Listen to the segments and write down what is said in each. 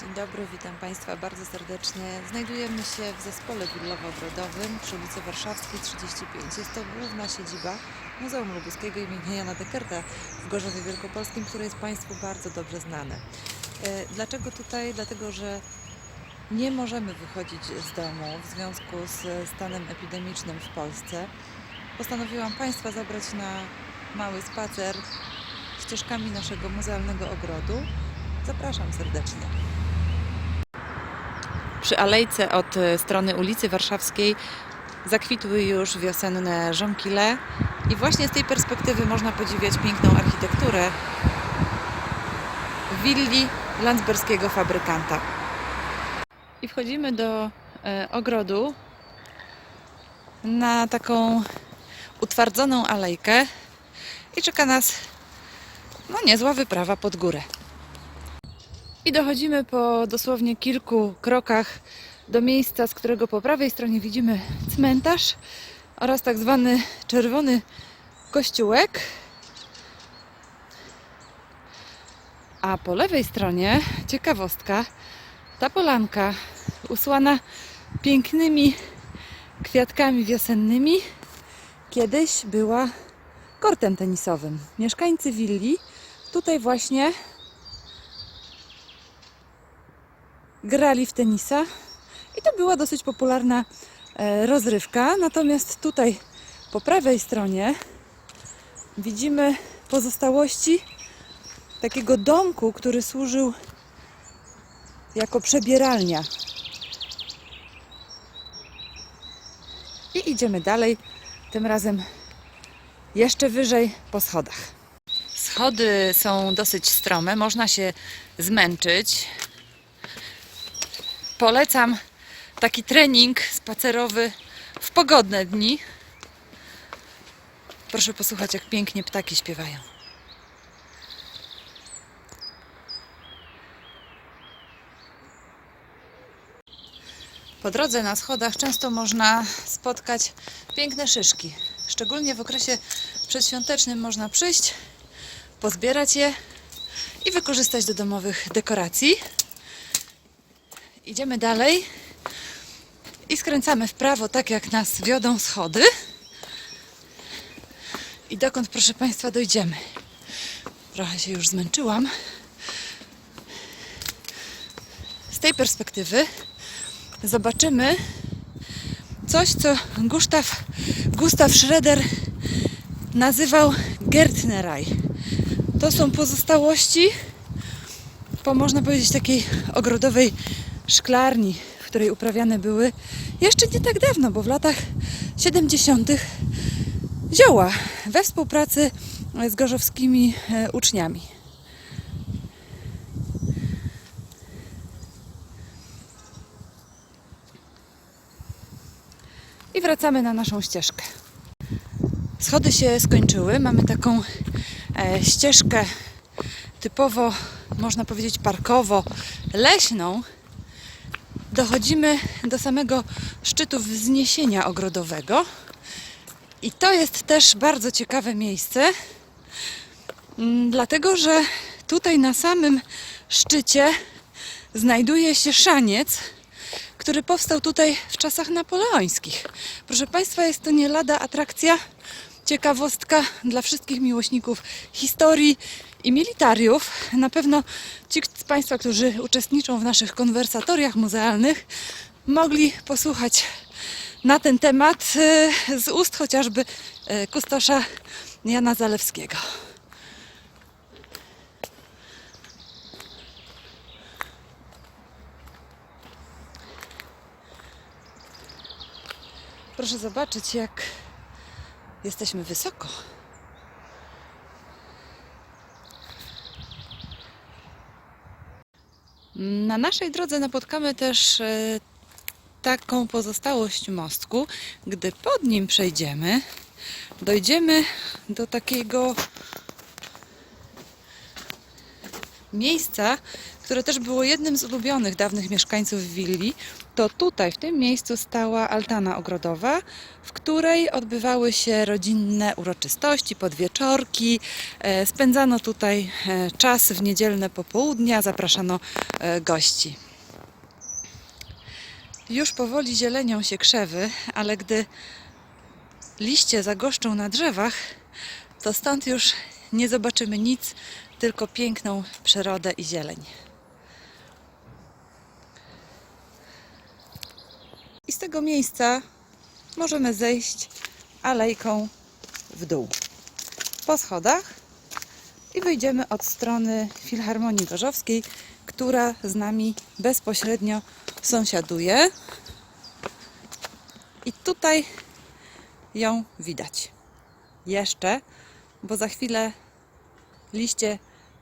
Dzień dobry, witam Państwa bardzo serdecznie. Znajdujemy się w zespole willowo-ogrodowym przy ulicy Warszawskiej 35. Jest to główna siedziba Muzeum Lubuskiego imienia Jana Dekerta w Gorzowie Wielkopolskim, które jest Państwu bardzo dobrze znane. E, Dlaczego tutaj? Dlatego, że nie możemy wychodzić z domu w związku z stanem epidemicznym w Polsce. Postanowiłam Państwa zabrać na mały spacer ścieżkami naszego muzealnego ogrodu. Zapraszam serdecznie. Przy alejce od e, strony ulicy Warszawskiej zakwitły już wiosenne żonkile i właśnie z tej perspektywy można podziwiać piękną architekturę willi landsberskiego fabrykanta. I wchodzimy do e, ogrodu na taką utwardzoną alejkę i czeka nas no niezła wyprawa pod górę. I dochodzimy po dosłownie kilku krokach do miejsca, z którego po prawej stronie widzimy cmentarz oraz tak zwany czerwony kościółek. A po lewej stronie ciekawostka, ta polanka usłana pięknymi kwiatkami wiosennymi kiedyś była kortem tenisowym. Mieszkańcy willi tutaj właśnie grali w tenisa i to była dosyć popularna e, rozrywka. Natomiast tutaj po prawej stronie widzimy pozostałości takiego domku, który służył jako przebieralnia. I idziemy dalej, tym razem jeszcze wyżej po schodach. Schody są dosyć strome, można się zmęczyć. Polecam taki trening spacerowy w pogodne dni. Proszę posłuchać, jak pięknie ptaki śpiewają. Po drodze na schodach często można spotkać piękne szyszki. Szczególnie w okresie przedświątecznym można przyjść, pozbierać je i wykorzystać do domowych dekoracji. Idziemy dalej i skręcamy w prawo, tak jak nas wiodą schody. I dokąd, proszę Państwa, dojdziemy? Trochę się już zmęczyłam. Z tej perspektywy zobaczymy coś, co Gustav, Gustav Schroeder nazywał Gärtnerei. To są pozostałości po, można powiedzieć, takiej ogrodowej szklarni, w której uprawiane były jeszcze nie tak dawno, bo w latach 70. zioła we współpracy z gorzowskimi e, uczniami. I wracamy na naszą ścieżkę. Schody się skończyły. Mamy taką e, ścieżkę typowo, można powiedzieć, parkowo-leśną. Dochodzimy do samego szczytu wzniesienia ogrodowego. I to jest też bardzo ciekawe miejsce, mm, dlatego że tutaj na samym szczycie znajduje się szaniec, który powstał tutaj w czasach napoleońskich. Proszę Państwa, jest to nie lada atrakcja, ciekawostka dla wszystkich miłośników historii i militariów. Na pewno ci z Państwa, którzy uczestniczą w naszych konwersatoriach muzealnych, mogli posłuchać na ten temat e, z ust chociażby e, kustosza Jana Zalewskiego. Proszę zobaczyć, jak jesteśmy wysoko. Na naszej drodze napotkamy też e, taką pozostałość mostku. Gdy pod nim przejdziemy, dojdziemy do takiego miejsca, które też było jednym z ulubionych dawnych mieszkańców willi, to tutaj, w tym miejscu stała altana ogrodowa, w której odbywały się rodzinne uroczystości, podwieczorki. E, Spędzano tutaj e, czas w niedzielne popołudnia, zapraszano e, gości. Już powoli zielenią się krzewy, ale gdy liście zagoszczą na drzewach, to stąd już nie zobaczymy nic, tylko piękną przyrodę i zieleń. I z tego miejsca możemy zejść alejką w dół po schodach i wyjdziemy od strony Filharmonii Gorzowskiej, która z nami bezpośrednio sąsiaduje. I tutaj ją widać. Jeszcze, bo za chwilę liście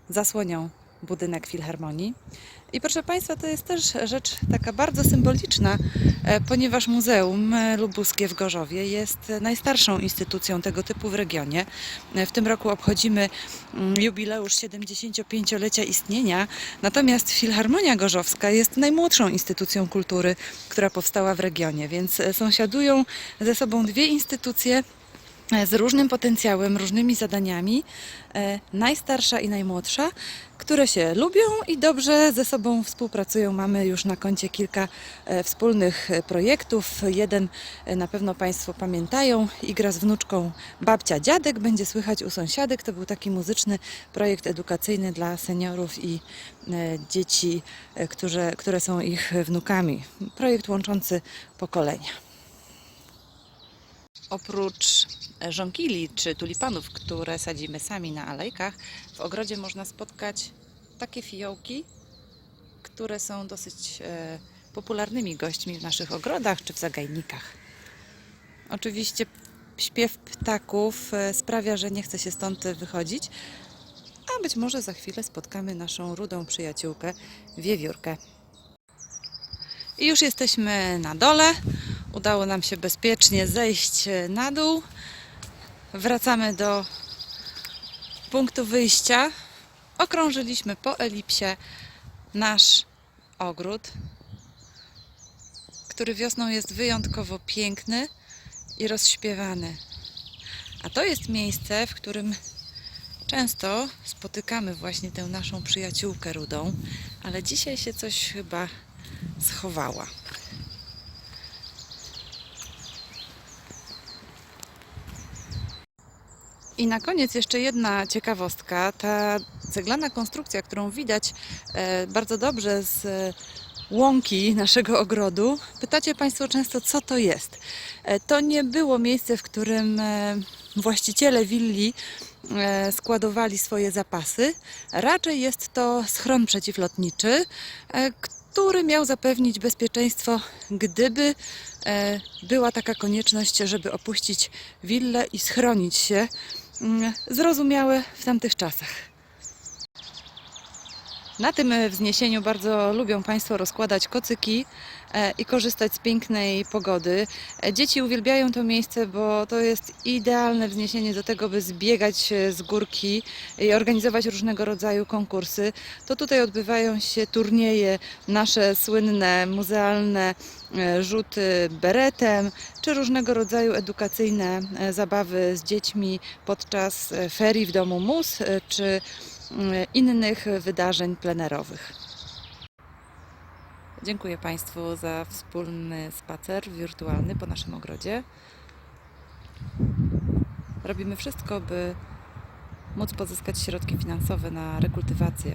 zasłonią budynek Filharmonii. I proszę Państwa, to jest też rzecz taka bardzo symboliczna, e, ponieważ Muzeum Lubuskie w Gorzowie jest najstarszą instytucją tego typu w regionie. E, W tym roku obchodzimy mm, jubileusz 75-lecia istnienia, natomiast Filharmonia Gorzowska jest najmłodszą instytucją kultury, która powstała w regionie, więc e, sąsiadują ze sobą dwie instytucje z różnym potencjałem, różnymi zadaniami, e, najstarsza i najmłodsza, które się lubią i dobrze ze sobą współpracują. Mamy już na koncie kilka e, wspólnych e, projektów. Jeden e, na pewno Państwo pamiętają, Igra z wnuczką babcia dziadek, będzie słychać u sąsiadek. To był taki muzyczny projekt edukacyjny dla seniorów i e, dzieci, e, które, które są ich wnukami. Projekt łączący pokolenia. Oprócz żonkili czy tulipanów, które sadzimy sami na alejkach, w ogrodzie można spotkać takie fiołki, które są dosyć e, popularnymi gośćmi w naszych ogrodach czy w zagajnikach. Oczywiście śpiew ptaków e, sprawia, że nie chce się stąd wychodzić, a być może za chwilę spotkamy naszą rudą przyjaciółkę, wiewiórkę. I już jesteśmy na dole. Udało nam się bezpiecznie zejść e, na dół. Wracamy do punktu wyjścia. Okrążyliśmy po elipsie nasz ogród, który wiosną jest wyjątkowo piękny i rozśpiewany. A to jest miejsce, w którym często spotykamy właśnie tę naszą przyjaciółkę rudą, ale dzisiaj się coś chyba schowała. I na koniec jeszcze jedna ciekawostka. Ta ceglana konstrukcja, którą widać e, bardzo dobrze z e, łąki naszego ogrodu, pytacie Państwo często, co to jest. E, To nie było miejsce, w którym właściciele willi składowali swoje zapasy. Raczej jest to schron przeciwlotniczy, który miał zapewnić bezpieczeństwo, gdyby była taka konieczność, żeby opuścić willę i schronić się. Mm, Zrozumiałe w tamtych czasach. Na tym wzniesieniu bardzo lubią Państwo rozkładać kocyki i korzystać z pięknej pogody. E, Dzieci uwielbiają to miejsce, bo to jest idealne wzniesienie do tego, by zbiegać e, z górki i organizować różnego rodzaju konkursy. To tutaj odbywają się turnieje, nasze słynne, muzealne e, rzuty beretem, czy różnego rodzaju edukacyjne e, zabawy z dziećmi podczas e, ferii w domu mus, e, czy mm, innych wydarzeń plenerowych. Dziękuję Państwu za wspólny spacer wirtualny po naszym ogrodzie. Robimy wszystko, by móc pozyskać środki finansowe na rekultywację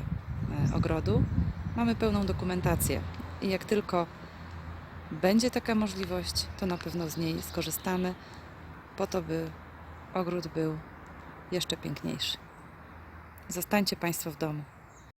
e, ogrodu. Mamy pełną dokumentację i jak tylko będzie taka możliwość, to na pewno z niej skorzystamy, po to, by ogród był jeszcze piękniejszy. Zostańcie Państwo w domu.